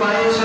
যদি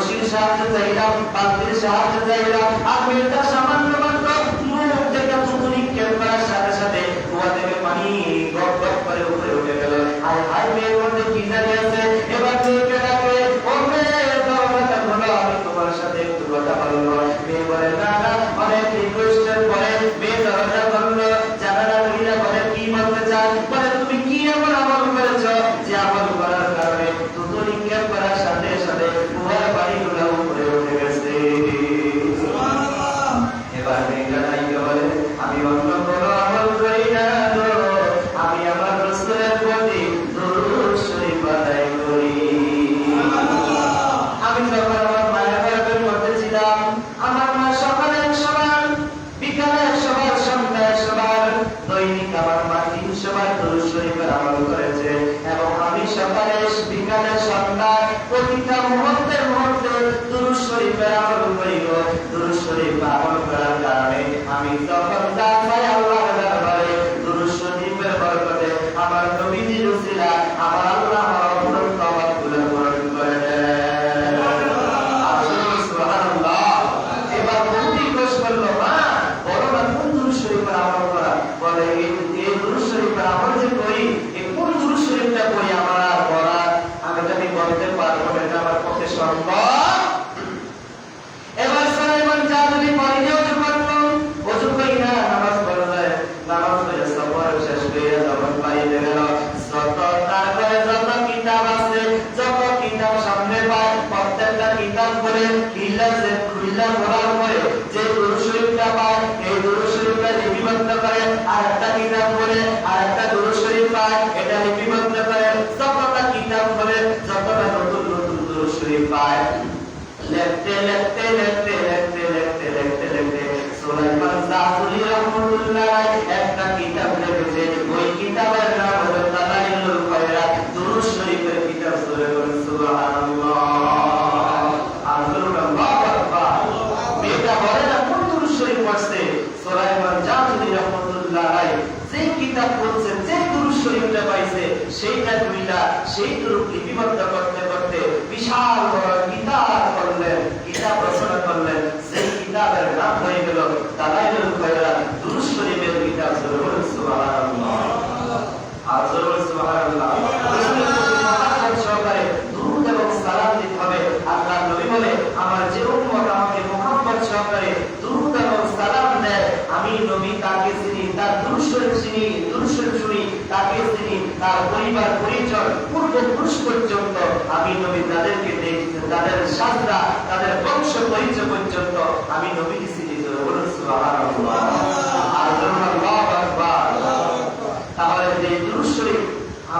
মানুষের সাহায্য চাইলাম পাত্রের সাহায্য চাইলাম আপনি তার সামান্য Isa the five. সুলাইমান সাফুলি রহমতুল্লাহ একটা কিতাব লিখেছে ওই কিতাবের নাম হলো তালাইলুল দুরুদ শরীফের কিতাব সুরে বলেন, সুবহানাল্লাহ। আর আল্লাহু আকবার বলে না, কোন দুরুদ শরীফ পড়ছে? সুলাইমান রহমতুল্লাহ যে কিতাব পড়ছে যে দুরুদ শরীফটা পাইছে, সেইটা দুইটা, সেই দুরুদ লিপিবদ্ধ